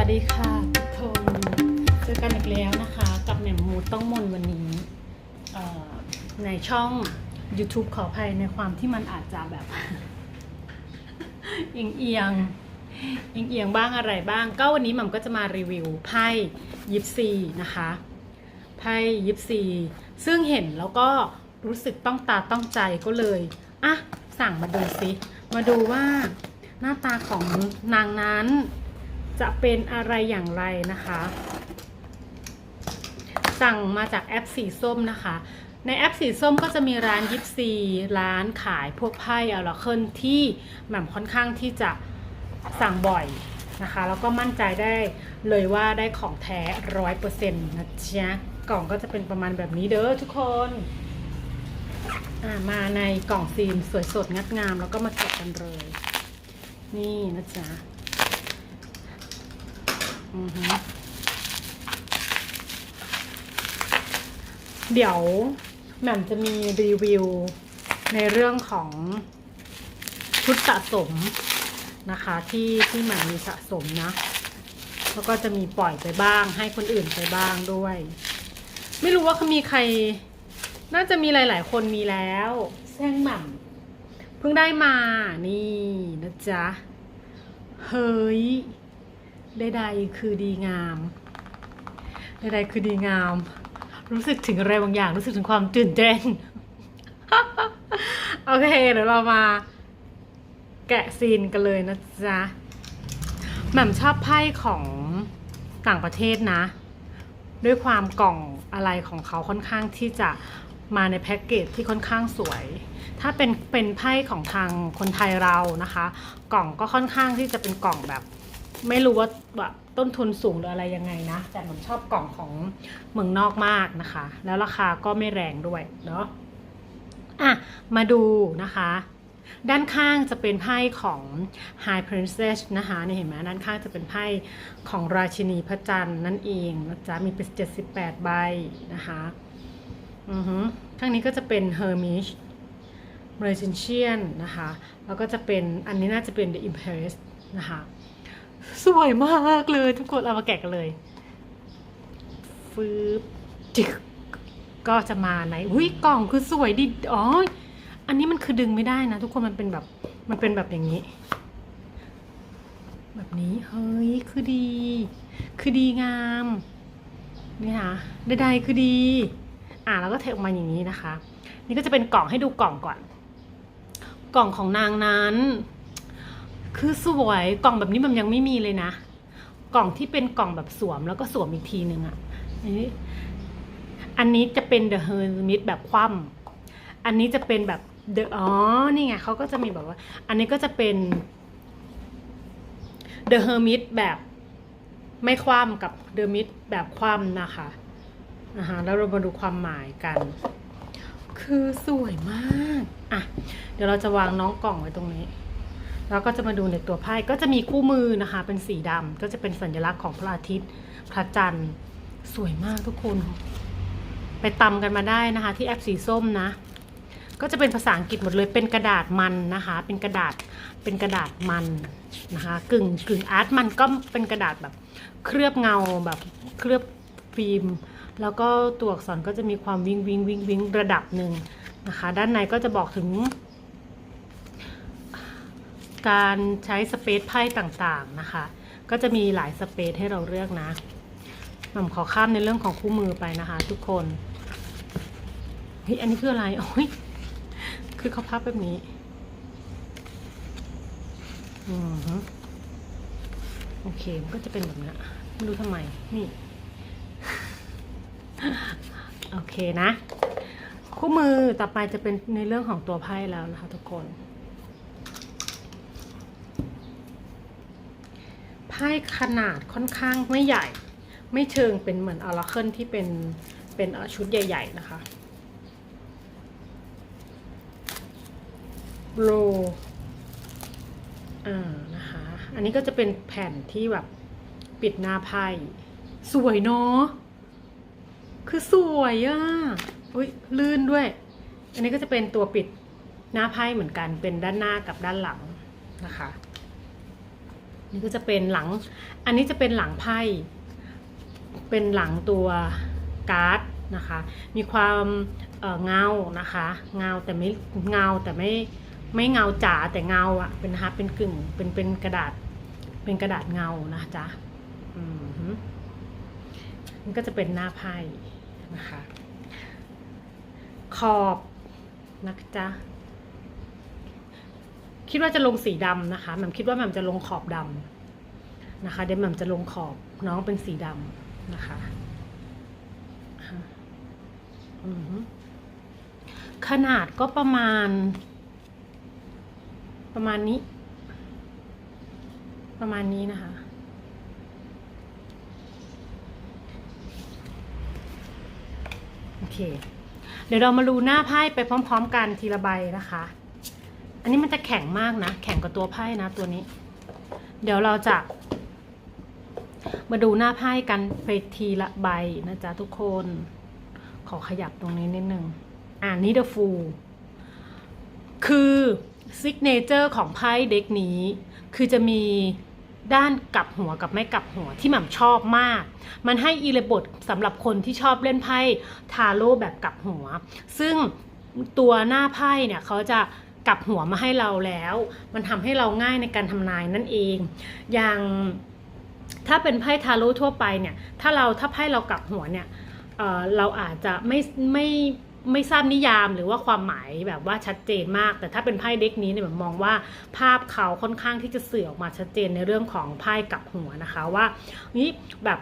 วัสดีค่ะทุกคนเจอกันอีกแล้วนะคะ กับแหม่มมูต้องมนวันนี้ในช่อง YouTube ขออภัยในความที่มันอาจจะแบบ เอียงเอียงเอียงเอียงบ้างอะไรบ้าง ก็วันนี้หม่ำก็จะมารีวิวไพ่ยิปซีนะคะไพ่ยิปซีซึ่งเห็นแล้วก็รู้สึกต้องตาต้องใจก็เลยอะสั่งมาดูสิมาดูว่าหน้าตาของนางนั้น จะเป็นอะไรอย่างไรนะคะ สั่งมาจากแอปสีส้มนะคะ ในแอปสีส้มก็จะมีร้านยิปซีร้านขายพวกไพ่อลาเคิลที่แหม่มค่อนข้างที่จะสั่งบ่อยนะคะแล้วก็มั่นใจได้เลยว่าได้ของแท้ร้อยเปอร์เซ็นต์นะจ๊ะกล่องก็จะเป็นประมาณแบบนี้เด้อทุกคนมาในกล่องซีนสวยสดงดงามแล้วก็มาแกะกันเลย นี่นะจ๊ะ เดี๋ยวแหม่มจะมีรีวิวในเรื่องของชุดสะสมนะคะ ที่ที่แหม่มมีสะสมนะ แล้วก็จะมีปล่อยไปบ้าง ให้คนอื่นไปบ้างด้วย ไม่รู้ว่าเขามีใคร น่าจะมีหลาย ๆ คนมีแล้วแซงแหม่มเพิ่งได้มานี่นะจ๊ะ เฮ้ย ใดๆคือดีงาม ใดๆคือดีงาม รู้สึกถึงอะไรบางอย่าง รู้สึกถึงความตื่นเต้น โอเค เดี๋ยวเรามาแกะซีนกันเลยนะจ๊ะแหม่มชอบไพ่ของต่างประเทศนะ ด้วยความกล่องอะไรของเขาค่อนข้างที่จะมาในแพ็กเกจที่ค่อนข้างสวย ถ้าเป็นเป็นไพ่ของทางคนไทยเรานะคะ กล่องก็ค่อนข้างที่จะเป็นกล่องแบบ ไม่รู้ว่าแบบต้นทุนสูงหรืออะไรยังไงนะ แต่ผมชอบกล่องของเมืองนอกมากนะคะ แล้วราคาก็ไม่แรงด้วยเนาะอะ มาดูนะคะ ด้านข้างจะเป็นไพ่ของ High Princess นะคะเนี่เห็นไหมด้านข้างจะเป็นไพ่ของราชินีพระจันทร์นั่นเองนะจ๊ะมีเป็น78 ใบนะคะอือฮึข้างนี้ก็จะเป็น Hermitage Magician นะคะ แล้วก็จะเป็นอันนี้น่าจะเป็น The Empress นะคะ สวยมากเลยทุกคนเอามาแกะกันเลยฟืบจึกก็จะมาในอุ้ยกล่องคือสวยดิอ๋ออันนี้มันคือดึงไม่ได้นะ ทุกคนมันเป็นแบบมันเป็นแบบอย่างนี้ แบบนี้เฮ้ยคือดี คือดีงามนี่ค่ะใดๆคือดี อ่าแล้วก็เทออกมาอย่างนี้นะคะ นี่ก็จะเป็นกล่องให้ดูกล่องก่อน กล่องของนางนั้น คือสวยกล่องแบบนี้มันยังไม่มีเลยนะ กล่องที่เป็นกล่องแบบสวมแล้วก็สวมอีกทีหนึ่งอะอันนี้อันนี้จะเป็น The Hermit แบบคว่ำอันนี้จะเป็นแบบ The อ๋อ นี่ไงเขาก็จะมีแบบว่า อันนี้ก็จะเป็น The Hermit แบบไม่คว่ำกับ The Hermit แบบคว่ำนะคะนะคะแล้วเรามาดูความหมายกัน คือสวยมาก อะ เดี๋ยวเราจะวางน้องกล่องไว้ตรงนี้ แล้วก็จะมาดูในตัวไพ่ก็จะมีคู่มือนะคะ เป็นสีดำก็จะเป็นสัญลักษณ์ของพระอาทิตย์ พระจันทร์ สวยมากทุกคน ไปตำกันมาได้นะคะ ที่แอปสีส้มนะ ก็จะเป็นภาษาอังกฤษหมดเลยเป็นกระดาษมันนะคะ เป็นกระดาษเป็นกระดาษมันนะคะ กึ่งกึ่งอาร์ตมันก็เป็นกระดาษแบบ เคลือบเงาแบบเคลือบฟิล์มแล้วก็ตัวอักษรก็จะมีความวิงวิงวิงวิงระดับหนึ่งนะคะ ด้านในก็จะบอกถึง การใช้สเปซไพ่ต่างๆนะคะ ก็จะมีหลายสเปซให้เราเลือกนะหม่ำขอข้ามในเรื่องของคู่มือไปนะคะ ทุกคนเฮ้ยอันนี้คืออะไรโอ้ยคือเขาพับแบบนี้อือฮึโอเคมันก็จะเป็นแบบนี้ไม่รู้ทำไมนี่โอเคนะ คู่มือต่อไปจะเป็นในเรื่องของตัวไพ่แล้วนะคะทุกคน พ่ขนาดค่อนข้างไม่ใหญ่ ไม่เชิงเป็นเหมือนออร์เคิลที่เป็นเป็นชุดใหญ่ ๆ นะคะโลอ่านะคะ อันนี้ก็จะเป็นแผ่นที่แบบปิดหน้าไพ่สวยเนาะคือสวยอะ่ะอุ้ยลื่นด้วย อันนี้ก็จะเป็นตัวปิดหน้าไพ่เหมือนกันเป็นด้านหน้ากับด้านหลังนะคะ นี่ก็จะเป็นหลัง อันนี้จะเป็นหลังไพ่ เป็นหลังตัวการ์ดนะคะ มีความเเงานะคะ เงาแต่ไม่เงาแต่ไม่ไม่เงาจ๋าแต่เงาอะเป็นนะเป็นกึ่งเป็นเป็นกระดาษเป็นกระดาษเงานะจ๊ะอืมฮึนี่ก็จะเป็นหน้าไพ่นะคะ ขอบนะจ๊ะ คิดว่าจะลงสีดำนะคะแหม่มคิดว่าแหม่มจะลงขอบดำนะคะ เดี๋ยวแหม่มจะลงขอบน้องเป็นสีดำนะคะขนาดก็ประมาณ ประมาณนี้ ประมาณนี้นะคะโอเค เดี๋ยวเรามาดูหน้าไพ่ไปพร้อม ๆ กันทีละใบนะคะ อันนี้มันจะแข็งมากนะ แข็งกว่าตัวไพ่นะตัวนี้ เดี๋ยวเราจะ มาดูหน้าไพ่กันไปทีละใบนะจ๊ะทุกคน ขอขยับตรงนี้นิดนึง อ่านี่เดอะฟูคือซิกเนเจอร์ของไพ่เด็กนี้ คือจะมีด้านกลับหัวกับไม่กลับหัวที่หม่ำชอบมาก มันให้อีเลบทสำหรับคนที่ชอบเล่นไพ่ทาโร่แบบกลับหัว ซึ่งตัวหน้าไพ่เนี่ยเขาจะ กลับหัวมาให้เราแล้ว มันทำให้เราง่ายในการทำนายนั่นเอง อย่างถ้าเป็นไพ่ทาโร่ทั่วไปเนี่ย ถ้าเราถ้าไพ่เรากลับหัวเนี่ยเเราอาจจะไม่ไม่ไม่ทราบนิยามหรือว่าความหมายแบบว่าชัดเจนมาก แต่ถ้าเป็นไพ่เด็กนี้เนี่ยผมมองว่าภาพเขาค่อนข้างที่จะเสื่อออกมาชัดเจนในเรื่องของไพ่กลับหัวนะคะว่านี่แบบ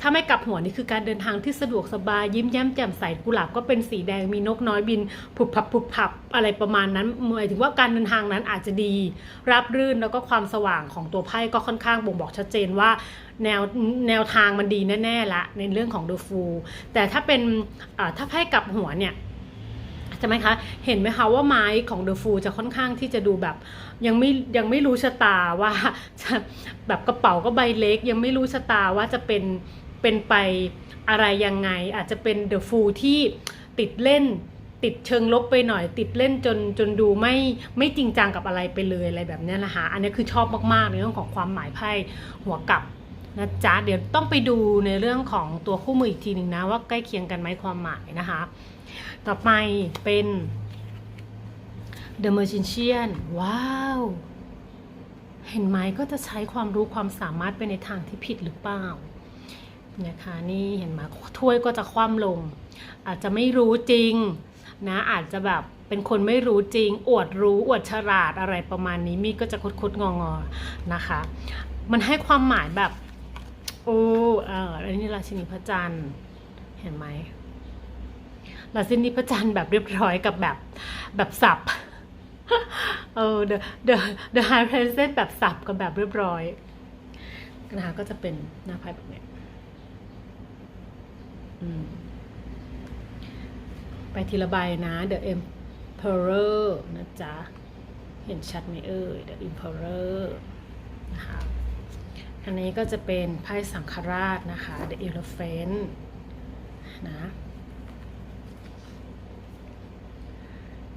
ถ้าไม่กลับหัวนี่คือการเดินทางที่สะดวกสบายยิ้มแย้มแจ่มใสกุหลาบก็เป็นสีแดงมีนกน้อยบินผุบพับผุบพับอะไรประมาณนั้นหมายถึงว่าการเดินทางนั้นอาจจะดี รับรื่นแล้วก็ความสว่างของตัวไพ่ก็ค่อนข้างบ่งบอกชัดเจนว่าแนวแนวทางมันดีแน่ๆละในเรื่องของ The Fool แต่ถ้าเป็นถ้าไพ่กลับหัวเนี่ยใช่ไหมคะ เห็นไหมคะว่าไม้ของ The Fool จะค่อนข้างที่จะดูแบบยังไม่ยังไม่รู้ชะตาว่าจะแบบกระเป๋าก็ใบเล็ก ยังไม่รู้ชะตาว่าจะเป็น เป็นไปอะไรยังไง อาจจะเป็น The Fool ที่ติดเล่น ติดเชิงลบไปหน่อย ติดเล่นจนจนดูไม่ไม่จริงจังกับอะไรไปเลยอะไรแบบนี้นะคะอันนี้คือชอบมากๆในเรื่องของความหมายไพ่หัวกลับนะจ๊ะเดี๋ยวต้องไปดูในเรื่องของตัวคู่มืออีกทีหนึ่งนะว่าใกล้เคียงกันไหมความหมายนะคะ ต่อไปเป็น The Magician ว้าว เห็นไหมก็จะใช้ความรู้ความสามารถไปในทางที่ผิดหรือเปล่า นะคะนี่เห็นไหมถ้วยก็จะคว่ำลง อาจจะไม่รู้จริงนะอาจจะแบบเป็นคนไม่รู้จริง อวดรู้อวดฉลาดอะไรประมาณนี้มีก็จะคดๆงองอนะคะ มันให้ความหมายแบบโอ้เอออันนี้ราชินีพระจันทร์เห็นไหมราชินีพระจันทร์แบบเรียบร้อยกับแบบแบบสับเออ the the the high princess แบบสับกับแบบเรียบร้อยนะคะก็จะเป็นหน้าไพ่แบบนี้ ไปทีละใบนะ The Emperor นะจ๊ะ เห็นชัดไหมเอ่ย The Emperor นะคะอันนี้ก็จะเป็นไพ่สังฆราชนะคะ The Elephant นะ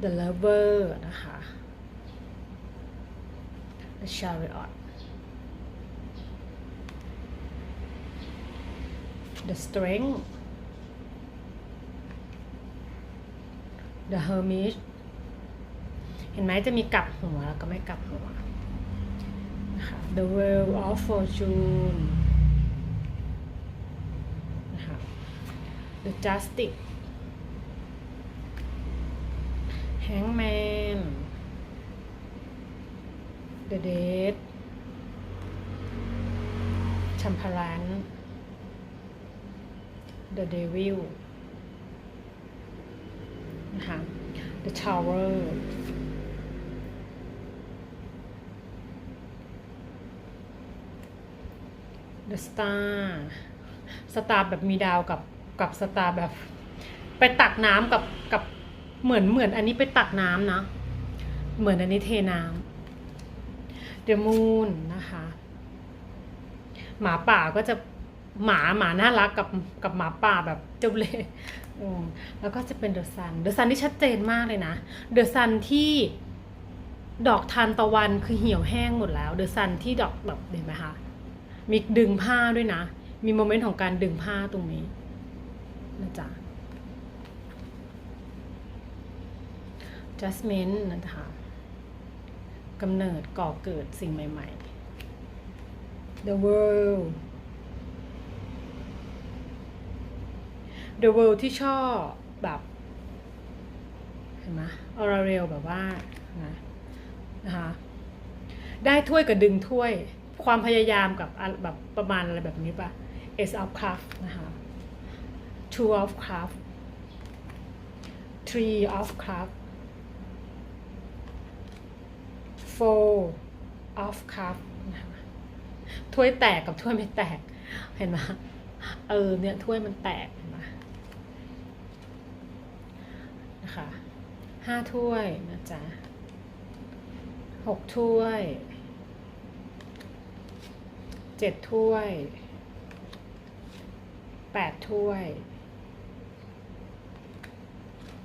The Lover นะคะ The Chariot The Strength The Hermit เห็นไหมจะมีกลับหัวแล้วก็ไม่กลับหัวนะคะ The Wheel of Fortune นะคะ The Justice Hangman The Dead ชัมพรัน The Devil นะคะ The Tower The Star สตาร์แบบมีดาวกับกับสตาร์แบบ ไปตักน้ำกับกับเหมือนเหมือนอันนี้ไปตักน้ำนะ เหมือนอันนี้เทน้ำ The Moon นะคะ หมาป่าก็จะหมาหมาน่ารักกับกับหมาป่าแบบเจ้าเล่ห์ แล้วก็จะเป็นเดอะซัน เดอะซันที่ชัดเจนมากเลยนะ เดอะซันที่ดอกทานตะวันคือเหี่ยวแห้งหมดแล้ว เดอะซันที่ดอกแบบเห็นไหมคะ มีดึงผ้าด้วยนะ มีโมเมนต์ของการดึงผ้าตรงนี้นะจ๊ะ Jasmine นะคะกำเนิดก่อเกิดสิ่งใหม่ ๆ The world The world ที่ชอบแบบเห็นไหมออราเรลแบบว่านะนะคะได้ถ้วยกับดึงถ้วย ความพยายามกับแบบประมาณอะไรแบบนี้ปะ Ace of Cups นะคะ Two of Cups Three of Cups Four of Cups นะคะถ้วยแตกกับถ้วยไม่แตก เห็นไหมเออเนี่ยถ้วยมันแตกเห็นไหมนะคะ ห้าถ้วยนะจ๊ะหกถ้วยเจ็ดถ้วยแปดถ้วย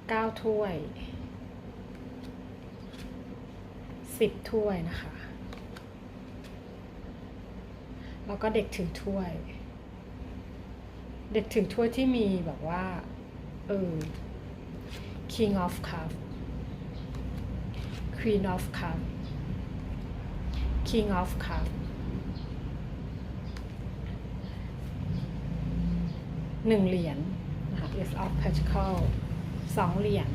เก้าถ้วยสิบถ้วยนะคะ แล้วก็เด็กถือถ้วย เด็กถือถ้วยที่มีแบบว่า เออ King of Cup Queen of Cup King of Cup หนึ่งเหรียญนะคะ Ace of Pentacle สองเหรียญ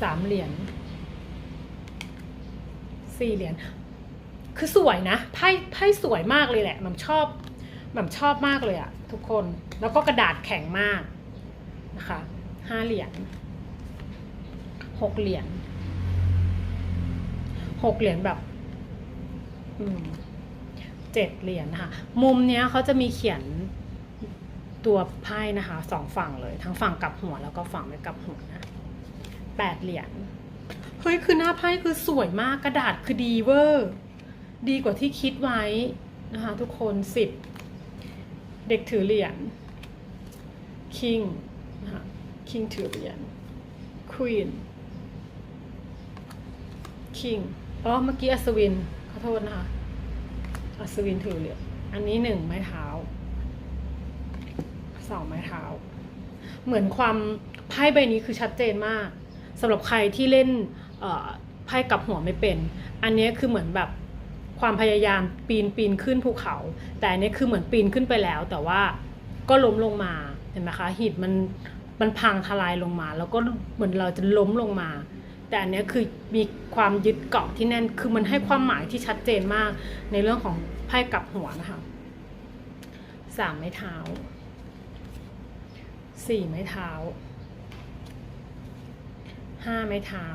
สามเหรียญสี่เหรียญคือสวยนะไพ่ไพ่สวยมากเลยแหละมันชอบมันชอบมากเลยอะทุกคนแล้วก็กระดาษแข็งมากนะคะห้าเหรียญ หกเหรียญหกเหรียญแบบเจ็ดเหรียญค่ะมุมเนี้ยเขาจะมีเขียนตัวไพ่นะคะสองฝั่งเลย ทั้งฝั่งกลับหัวแล้วก็ฝั่งไม่กลับหัวนะแปดเหรียญเฮ้ยคือหน้าไพ่คือสวยมากกระดาษคือดีเวอร์ดีกว่าที่คิดไว้นะคะทุกคนสิบเด็กถือเหรียญ king นะคะ king ถือเหรียญควีน queen king อ๋อเมื่อกี้อัศวินขอโทษนะคะ อัศวินถือเหรียญอันนี้หนึ่งไม้เท้าสองไม้เท้า เหมือนความไพ่ใบนี้คือชัดเจนมากสำหรับใครที่เล่นไพ่กลับหัวไม่เป็น อันนี้คือเหมือนแบบความพยายามปีนปีนขึ้นภูเขา แต่อันนี้คือเหมือนปีนขึ้นไปแล้ว แต่ว่าก็ล้มลงมาเห็นไหมคะหินมันมันพังทลายลงมา แล้วก็เหมือนเราจะล้มลงมา แต่อันเนี้ยคือมีความยึดเกาะที่แน่น คือมันให้ความหมายที่ชัดเจนมากในเรื่องของไพ่กลับหัวนะคะสามไม้เท้าสี่ไม้เท้าห้าไม้เท้า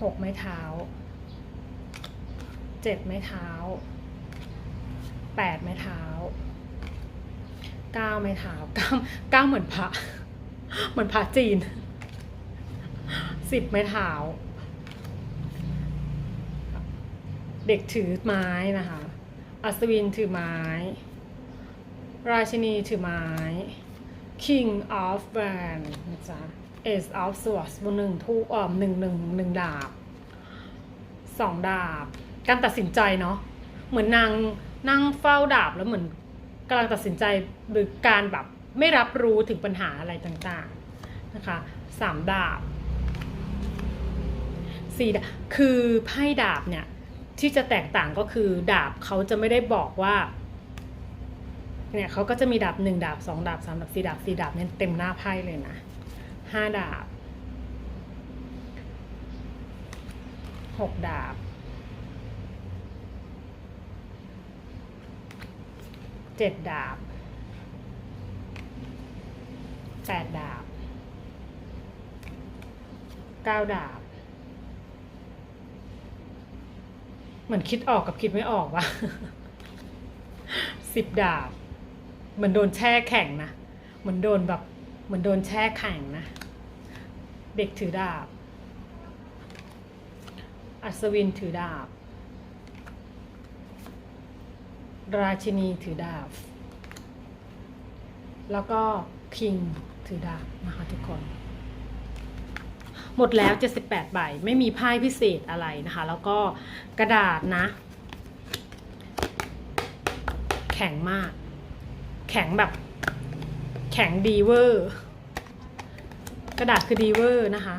หกไม้เท้าเจ็ดไม้เท้าแปดไม้เท้าเก้าไม้เท้าเก้าเก้าเหมือนพระเหมือนพระจีน สิบไม้เท้า เด็กถือไม้นะคะ อัศวินถือไม้ ราชินีถือไม้ King of Wands นะจ๊ะ Ace of Swords บนหนึ่งทูกอ่อมหนึ่งหนึ่งหนึ่งดาบสองดาบ การตัดสินใจเนาะเหมือนนางนั่งเฝ้าดาบแล้วเหมือนกำลังตัดสินใจหรือการแบบไม่รับรู้ถึงปัญหาอะไรต่างๆนะคะสามดาบ สี่ดาบคือไพ่ดาบเนี่ย ที่จะแตกต่างก็คือดาบเขาจะไม่ได้บอกว่า เนี่ยเขาก็จะมีดาบหนึ่งดาบสองดาบสามดาบสี่ดาบสี่ดาบเนี่ยเต็มหน้าไพ่เลยนะห้าดาบหกดาบเจ็ดดาบแปดดาบเก้าดาบ เหมือนคิดออกกับคิดไม่ออกว่ะสิบดาบ เหมือนโดนแช่แข็งนะเหมือนโดนแบบเหมือนโดนแช่แข็งนะ เด็กถือดาบ อัศวินถือดาบ ราชินีถือดาบ แล้วก็คิงถือดาบนะคะทุกคน หมดแล้ว 78 ใบ ไม่มีไพ่พิเศษอะไรนะคะ แล้วก็กระดาษนะ แข็งมาก แข็งแบบ แข็งดีเวอร์ กระดาษคือดีเวอร์นะคะ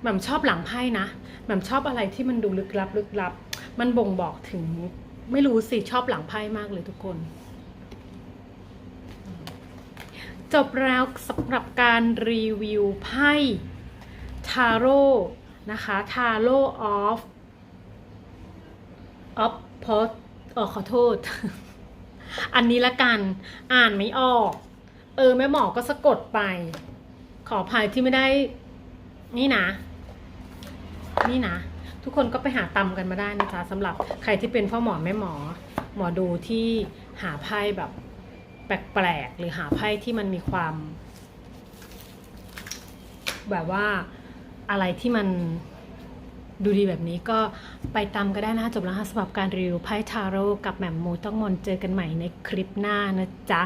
แหม่มชอบหลังไพ่นะแหม่มชอบอะไรที่มันดูลึกลับลึกลับ มันบ่งบอกถึงไม่รู้สิ ชอบหลังไพ่มากเลยทุกคน จบแล้วสำหรับการรีวิวไพ่ ทาโร่นะคะทาโร่ออฟออฟพอออขอโทษ อันนี้ละกันอ่านไม่ออก เออแม่หมอก็สะกดไป ขออภัยที่ไม่ได้ นี่นะ นี่นะ ทุกคนก็ไปหาตำกันมาได้นะจ๊ะสำหรับใครที่เป็นพ่อหมอแม่หมอ หมอดูที่หาไพ่แบบแปลกๆหรือหาไพ่ที่มันมีความ แบบว่า อะไรที่มันดูดีแบบนี้ก็ไปตามก็ได้นะคะจบแล้วค่ะสำหรับการรีวิวไพ่ทาโร่กับแหม่มมูต้องมนเจอกันใหม่ในคลิปหน้านะจ๊ะ